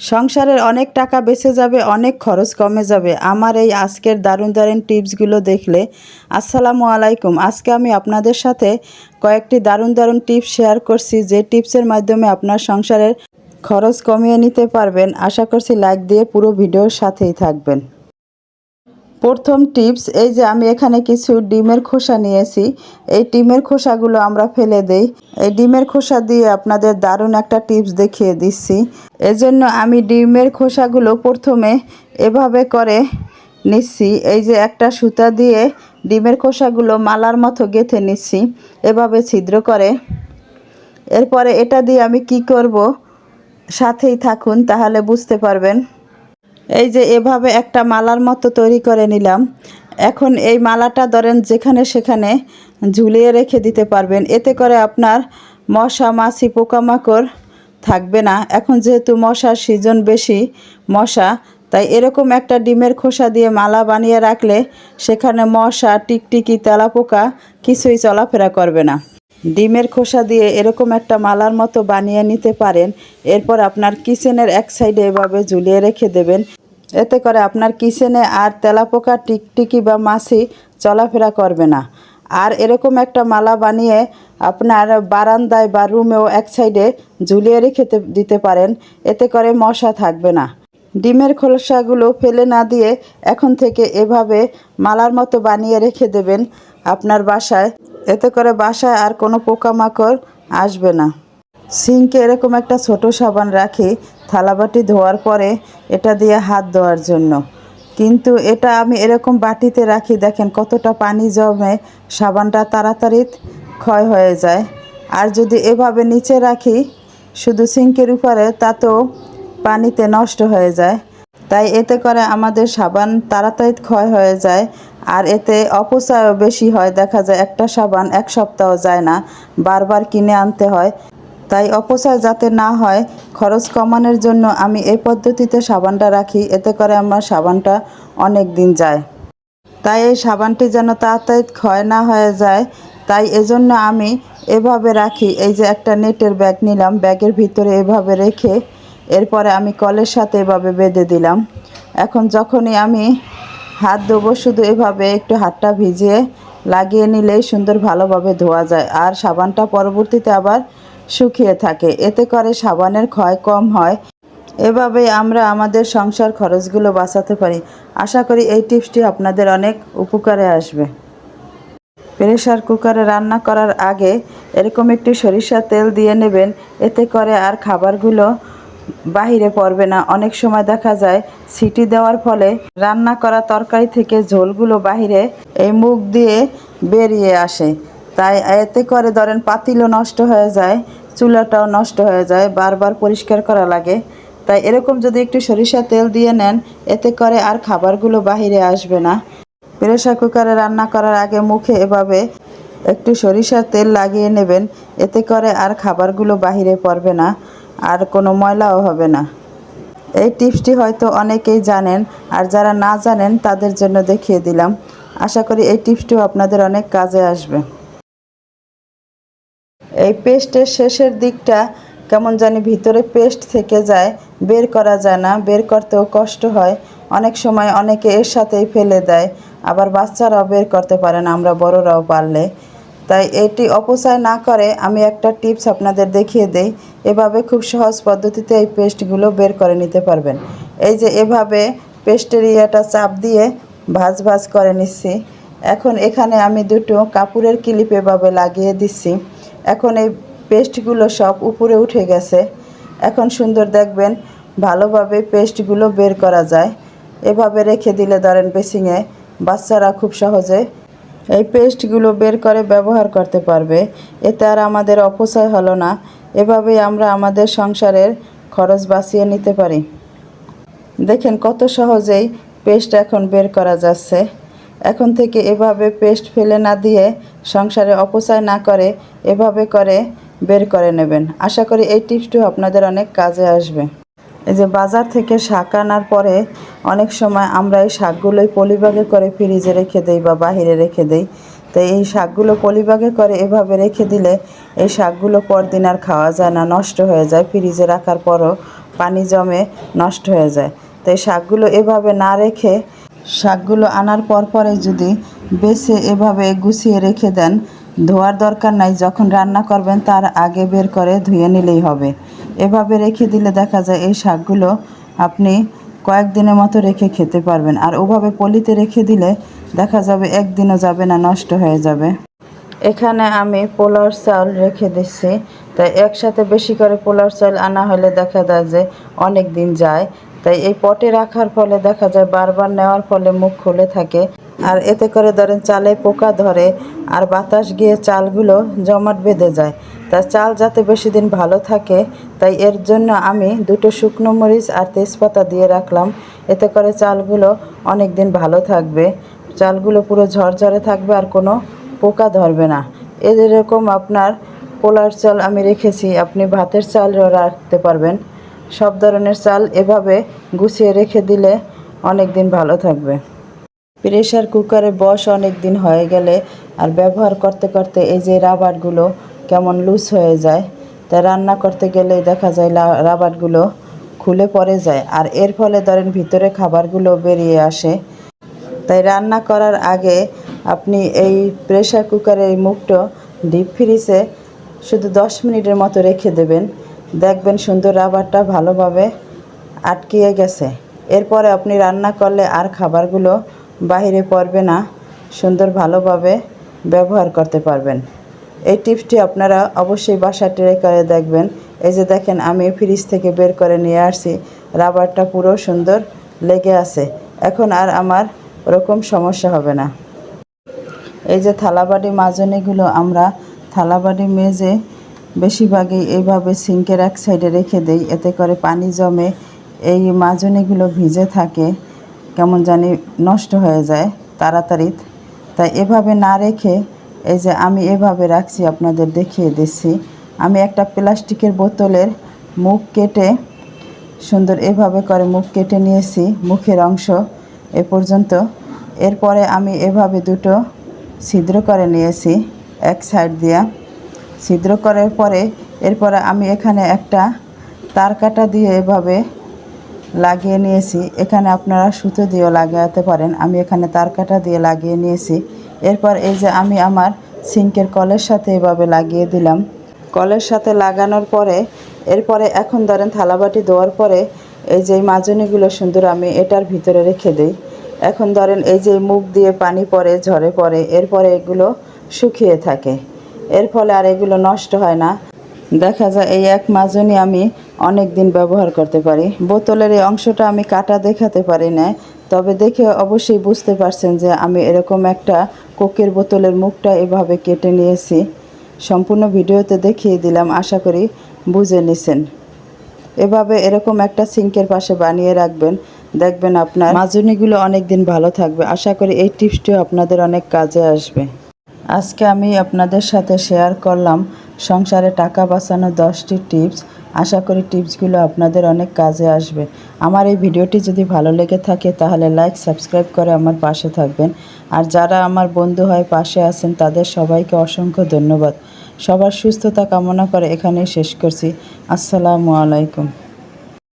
সংসারের অনেক টাকা বেঁচে যাবে, অনেক খরচ কমে যাবে। আমার এই আজকের দারুণ দারুণ টিপসগুলো দেখলে আসসালামু আলাইকুম। আজকে আমি আপনাদের সাথে কয়েকটি দারুণ দারুণ টিপস শেয়ার করছি, যে টিপসের মাধ্যমে আপনার সংসারের খরচ কমিয়ে নিতে পারবেন। আশা করছি লাইক দিয়ে পুরো ভিডিওর সাথেই থাকবেন। প্রথম টিপস, এই যে আমি এখানে কিছু ডিমের খোসা নিয়েছি। এই ডিমের খোসাগুলো আমরা ফেলে দেই। এই ডিমের খোসা দিয়ে আপনাদের দারুণ একটা টিপস দেখিয়ে দিচ্ছি। এজন্য আমি ডিমের খোসাগুলো প্রথমে এভাবে করে নিচ্ছি। এই যে একটা সুতা দিয়ে ডিমের খোসাগুলো মালার মতো গেঁথে নিচ্ছি, এভাবে ছিদ্র করে। এরপরে এটা দিয়ে আমি কি করব, সাথেই থাকুন, তাহলে বুঝতে পারবেন। এই যে এভাবে একটা মালার মতো তৈরি করে নিলাম। এখন এই মালাটা ধরেন যেখানে সেখানে ঝুলিয়ে রেখে দিতে পারবেন। এতে করে আপনার মশা, মাছি, পোকামাকড় থাকবে না। এখন যেহেতু মশার সিজন বেশি মশা, তাই এরকম একটা ডিমের খোসা দিয়ে মালা বানিয়ে রাখলে সেখানে মশা, টিকটিকি, তেলাপোকা কিছুই চলাফেরা করবে না। ডিমের খোসা দিয়ে এরকম একটা মালার মতো বানিয়ে নিতে পারেন। এরপর আপনার কিচেনের এক সাইডে এভাবে ঝুলিয়ে রেখে দেবেন। এতে করে আপনার কিচেনে আর তেলাপোকা, টিকটিকি বা মাছি চলাফেরা করবে না। আর এরকম একটা মালা বানিয়ে আপনার বারান্দায় বা রুমেও এক সাইডে ঝুলিয়ে রেখে দিতে পারেন। এতে করে মশা থাকবে না। ডিমের খোলসাগুলো ফেলে না দিয়ে এখন থেকে এভাবে মালার মতো বানিয়ে রেখে দেবেন আপনার বাসায়। এতে করে বাসায় আর কোনো পোকামাকড় আসবে না। সিঙ্কে এরকম একটা ছোট সাবান রাখি, থালাবাটি ধোয়ার পরে এটা দিয়ে হাত ধোয়ার জন্য। কিন্তু এটা আমি এরকম বাটিতে রাখি, দেখেন কতটা পানি জমে, সাবানটা তাড়াতাড়ি ক্ষয় হয়ে যায়। আর যদি এভাবে নিচে রাখি, শুধু সিঙ্কের উপরে, তাতেও পানিতে নষ্ট হয়ে যায়। তাই এতে করে আমাদের সাবান তাড়াতাড়ি ক্ষয় হয়ে যায়, আর এতে অপচয়ও বেশি হয়। দেখা যায় একটা সাবান এক সপ্তাহ যায় না, বারবার কিনে আনতে হয়। তাই অপচয় যাতে না হয়, খরচ কমানোর জন্য আমি এই পদ্ধতিতে সাবানটা রাখি, এতে করে আমার সাবানটা অনেক দিন যায়। তাই এই সাবানটি যেন তাড়াতাড়ি ক্ষয় না হয়ে যায়, তাই এজন্য আমি এভাবে রাখি। এই যে একটা নেটের ব্যাগ নিলাম, ব্যাগের ভিতরে এভাবে রেখে এরপরে আমি কলের সাথে এভাবে বেঁধে দিলাম। এখন যখনই আমি হাত দেবো শুধু এভাবে একটু হাতটা ভিজিয়ে লাগিয়ে নিলেই সুন্দর ভালোভাবে ধোয়া যায়। আর সাবানটা পরবর্তীতে আবার শুকিয়ে থাকে। এতে করে সাবানের ক্ষয় কম হয়। এভাবেই আমরা আমাদের সংসার খরচগুলো বাঁচাতে পারি। আশা করি এই টিপসটি আপনাদের অনেক উপকারে আসবে। প্রেশার কুকারে রান্না করার আগে এরকম একটি সরিষার তেল দিয়ে নেবেন। এতে করে আর খাবারগুলো বাহিরে পড়বে না। অনেক সময় দেখা যায় সিটি দেওয়ার ফলে রান্না করা তরকারি থেকে ঝোলগুলো বাহিরে এই মুখ দিয়ে বেরিয়ে আসে। তাই এতে করে ধরেন পাতিলও নষ্ট হয়ে যায়, চুলাটাও নষ্ট হয়ে যায়, বারবার পরিষ্কার করা লাগে। তাই এরকম যদি একটু সরিষার তেল দিয়ে নেন, এতে করে আর খাবারগুলো বাহিরে আসবে না। প্রেশার কুকারে রান্না করার আগে মুখে এভাবে একটু সরিষার তেল লাগিয়ে নেবেন, এতে করে আর খাবারগুলো বাহিরে পড়বে না, আর কোনো ময়লাও হবে না। এই টিপসটি হয়তো অনেকেই জানেন, আর যারা না জানেন তাদের জন্য দেখিয়ে দিলাম। আশা করি এই টিপসটিও আপনাদের অনেক কাজে আসবে। এই পেস্টের শেষের দিকটা কেমন জানি ভিতরে পেস্ট থেকে যায়, বের করা যায় না, বের করতেও কষ্ট হয়। অনেক সময় অনেকে এর সাথেই ফেলে দেয়, আবার বাচ্চারাও বের করতে পারে না, আমরা বড়রাও পারলে। তাই এটি অপচয় না করে আমি একটা টিপস আপনাদের দেখিয়ে দেই, এভাবে খুব সহজ পদ্ধতিতে এই পেস্টগুলো বের করে নিতে পারবেন। এই যে এভাবে পেস্টের ইয়েটা চাপ দিয়ে ভাজ ভাজ করে নিচ্ছি। এখন এখানে আমি দুটো কাপড়ের ক্লিপ এভাবে লাগিয়ে দিচ্ছি। এখন এই পেস্টগুলো সব উপরে উঠে গেছে। এখন সুন্দর দেখবেন, ভালোভাবে পেস্টগুলো বের করা যায়। এভাবে রেখে দিলে ধরেন বেসিংয়ে বাচ্চারা খুব সহজে এই পেস্টগুলো বের করে ব্যবহার করতে পারবে। এতে আর আমাদের অপচয় হলো না। এভাবেই আমরা আমাদের সংসারের খরচ বাঁচিয়ে নিতে পারি। দেখেন কত সহজেই পেস্ট এখন বের করা যাচ্ছে। এখন থেকে এভাবে পেস্ট ফেলে না দিয়ে সংসারে অপচয় না করে, এভাবে করে বের করে নেবেন। আশা করি এই টিপসটিও আপনাদের অনেক কাজে আসবে। এই যে বাজার থেকে শাক আনার পরে অনেক সময় আমরা এই শাকগুলোই পলিবাগে করে ফ্রিজে রেখে দেই বা বাহিরে রেখে দেই। তো এই শাকগুলো পলিবাগে করে এভাবে রেখে দিলে এই শাকগুলো পরদিন আর খাওয়া যায় না, নষ্ট হয়ে যায়। ফ্রিজে রাখার পরও পানি জমে নষ্ট হয়ে যায়। তো এই শাকগুলো এভাবে না রেখে শাকগুলো আনার পর পরে যদি বেছে এভাবে গুছিয়ে রেখে দেন, ধোয়ার দরকার নাই। যখন রান্না করবেন, তার আগে বের করে ধুয়ে নিলেই হবে। এভাবে রেখে দিলে দেখা যায় এই শাকগুলো আপনি কয়েকদিনের মতো রেখে খেতে পারবেন। আর ওভাবে পলিতে রেখে দিলে দেখা যাবে একদিনও যাবে না, নষ্ট হয়ে যাবে। এখানে আমি পোলার চাল রেখে দিচ্ছি। তাই একসাথে বেশি করে পোলার চাল আনা হলে দেখা যায় যে অনেক দিন যায়। তাই এই পটে রাখার ফলে দেখা যায় বারবার নেওয়ার ফলে মুখ খুলে থাকে। আর এতে করে ধরেন চালে পোকা ধরে আর বাতাস গিয়ে চালগুলো জমাট বেঁধে যায়। তা চাল যাতে বেশি দিন ভালো থাকে, তাই এর জন্য আমি দুটো শুকনো মরিচ আর তেজপাতা দিয়ে রাখলাম। এতে করে চালগুলো অনেক দিন ভালো থাকবে। চালগুলো পুরো ঝরঝরে থাকবে আর কোনো পোকা ধরবে না। এরকম আপনার পোলার চাল আমি রেখেছি, আপনি ভাতের চালও রাখতে পারবেন। সব ধরনের চাল এভাবে গুছিয়ে রেখে দিলে অনেক দিন ভালো থাকবে। প্রেশার কুকারে বস অনেক দিন হয়ে গেলে আর ব্যবহার করতে করতে এই যে রাবারগুলো কেমন লুজ হয়ে যায়, তা রান্না করতে গেলেই দেখা যায় রাবারগুলো খুলে পড়ে যায়। আর এর ফলে ধরেন ভিতরে খাবারগুলো বেরিয়ে আসে। তাই রান্না করার আগে আপনি এই প্রেশার কুকারের মুখটা ডিপ ফ্রিজে শুধু দশ মিনিটের মতো রেখে দেবেন। দেখবেন সুন্দর রাবারটা ভালোভাবে আটকিয়ে গেছে। এরপরে আপনি রান্না করলে আর খাবারগুলো বাইরে পড়বে না, সুন্দর ভালোভাবে ব্যবহার করতে পারবেন। এই টিপসটি আপনারা অবশ্যই বাসা ট্রাই করে দেখবেন। এই যে দেখেন, আমি ফ্রিজ থেকে বের করে নিয়ে আসছি, রাবারটা পুরো সুন্দর লেগে আছে। এখন আর আমার ওরকম সমস্যা হবে না। এই যে থালাবাটি মাজনিগুলো আমরা থালাবাটি মেজে বেশিরভাগই এইভাবে সিঙ্কের এক সাইডে রেখে দেই, এতে করে পানি জমে এই মাজনিগুলো ভিজে থাকে, কেমন জানি নষ্ট হয়ে যায় তাড়াতাড়ি। তাই এভাবে না রেখে এই যে আমি এভাবে রাখছি, আপনাদের দেখিয়ে দিচ্ছি। আমি একটা প্লাস্টিকের বোতলের মুখ কেটে সুন্দর এভাবে করে মুখ কেটে নিয়েছি, মুখের অংশ এ পর্যন্ত। এরপরে আমি এভাবে দুটো ছিদ্র করে নিয়েছি, এক সাইড দিয়া। ছিদ্র করার পরে এরপরে আমি এখানে একটা তার কাটা দিয়ে এভাবে লাগিয়ে নিয়েছি। এখানে আপনারা সুতো দিয়েও লাগাতে পারেন। আমি এখানে তার কাটা দিয়ে লাগিয়ে নিয়েছি। এরপর এই যে আমি আমার সিঙ্কের কলের সাথে এভাবে লাগিয়ে দিলাম। কলের সাথে লাগানোর পরে এরপরে এখন ধরেন থালাবাটি দেওয়ার পরে এই যে মাজনিগুলো সুন্দর আমি এটার ভিতরে রেখে দিই। এখন ধরেন এই যে মুখ দিয়ে পানি পড়ে, ঝরে পড়ে, এরপরে এগুলো শুকিয়ে থাকে। এর ফলে আর এগুলো নষ্ট হয় না। দেখা যায় এই এক মাজনি আমি অনেক দিন ব্যবহার করতে পারি। বোতলের এই অংশটা আমি কাটা দেখাতে পারি না তবে দেখে অবশ্যই বুঝতে পারছেন যে আমি এরকম একটা কোকের বোতলের মুখটা এভাবে কেটে নিয়েছি। সম্পূর্ণ ভিডিওতে দেখিয়ে দিলাম, আশা করি বুঝে নিছেন। এভাবে এরকম একটা সিঙ্কের পাশে বানিয়ে রাখবেন, দেখবেন আপনার মাজনিগুলো অনেক দিন ভালো থাকবে। আশা করি এই টিপসটিও আপনাদের অনেক কাজে আসবে। আজকে আমি আপনাদের সাথে শেয়ার করলাম সংসারে টাকা বাঁচানোর দশটি টিপস আশা করি টিপসগুলো আপনাদের অনেক কাজে আসবে। আমার এই ভিডিওটি যদি ভালো লেগে থাকে তাহলে লাইক সাবস্ক্রাইব করে আমার পাশে থাকবেন। আর যারা আমার বন্ধু হয় পাশে আছেন, তাদের সবাইকে অসংখ্য ধন্যবাদ। সবার সুস্থতা কামনা করে এখানেই শেষ করছি। আসসালামু আলাইকুম।